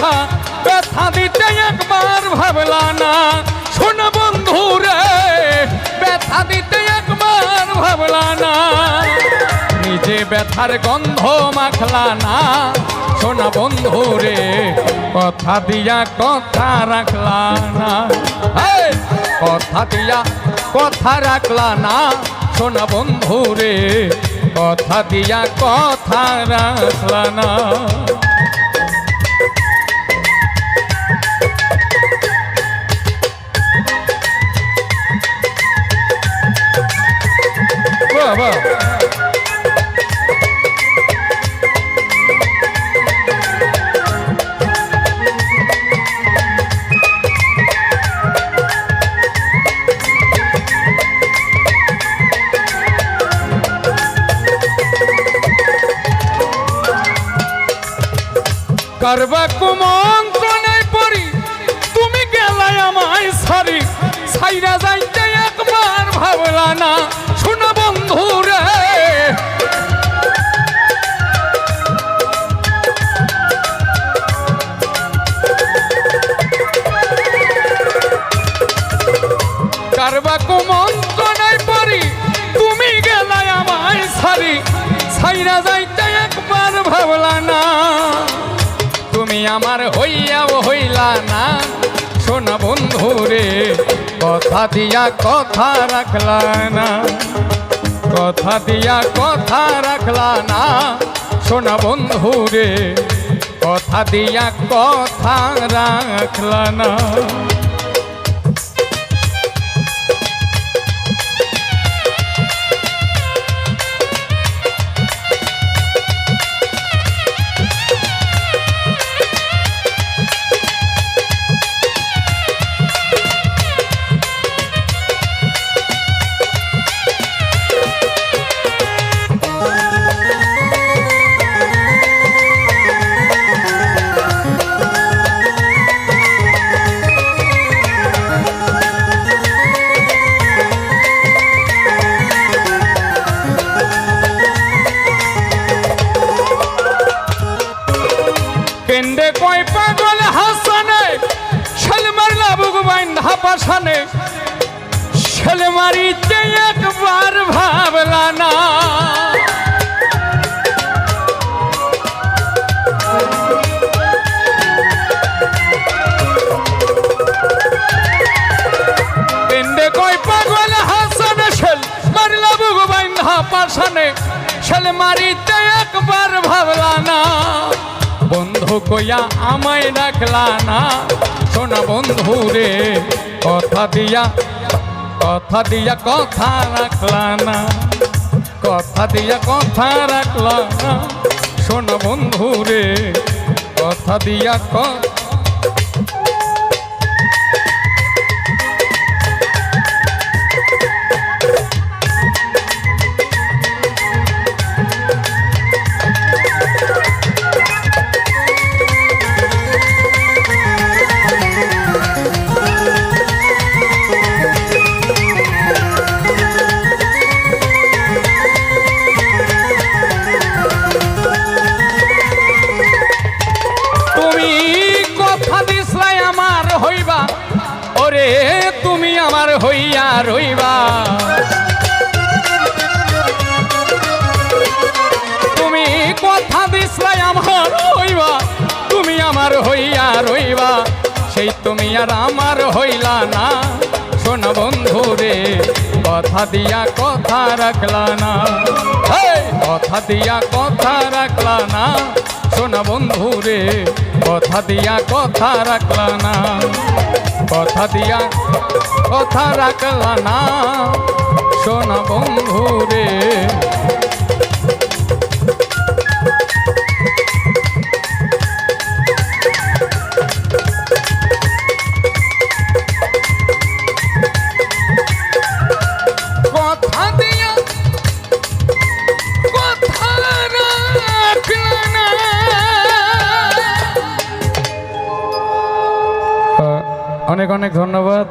ব্যথা ব্যথা দিতে একবার ভাবলা না। শোন বন্ধু রে ব্যথা দিতে একবার ভাবলা না। নিজে ব্যথার গন্ধ মাখলা না। শোনা বন্ধু রে কথা দিয়া কথা রাখলা না। কথা দিয়া কথা রাখলা না। শোনা বন্ধু রে কথা দিয়া কথা রাখলা না। করবা কুমন্ত্রণায় পড়ি। তুমি গেলাই আমায় সারি। সাইরা যাইতে একবার ভাবলা না। শোনা বন্ধু রে। কারবা কুমন্ত্রণায় তুমি আমার হইয়াও হইলা না। শোন বন্ধু রে, কথা দিয়া কথা রাখলা না। কথা দিয়া কথা রাখলা না। শোন বন্ধু রে, কথা দিয়া কথা রাখলা না। কেন্দ্রে কয় পাগল হাসানে? ছেল মারলা বুগবাইন ধাপাসানে ছেলে মারিতে একবার ভাবলা না। ধাপাসানে ছেলে মারিতে একবার ভাবলা না। বন্ধু কইয়া আমায় রাখলা না। সোনা বন্ধু রে, কথা দিয়া কথা দিয়া কথা রাখলা না। কথা দিয়া কথা রাখলা না। সোনা বন্ধু রে, কথা দিয়া কথা হইয়া রইবা। তুমি কথা দিসলাই আমার হইবা, তুমি আমার হইয়া রইবা। সেই তুমি আর আমার হইলা না। শোন বন্ধু রে, কথা দিয়া কথা রাখলা না। কথা দিয়া কথা রাখলা না। শোন বন্ধু রে, কথা দিয়া কথা রাখলা না। কথা দিয়া কথা রাখলা না। সোনা বন্ধু রে অনেক অনেক ধন্যবাদ।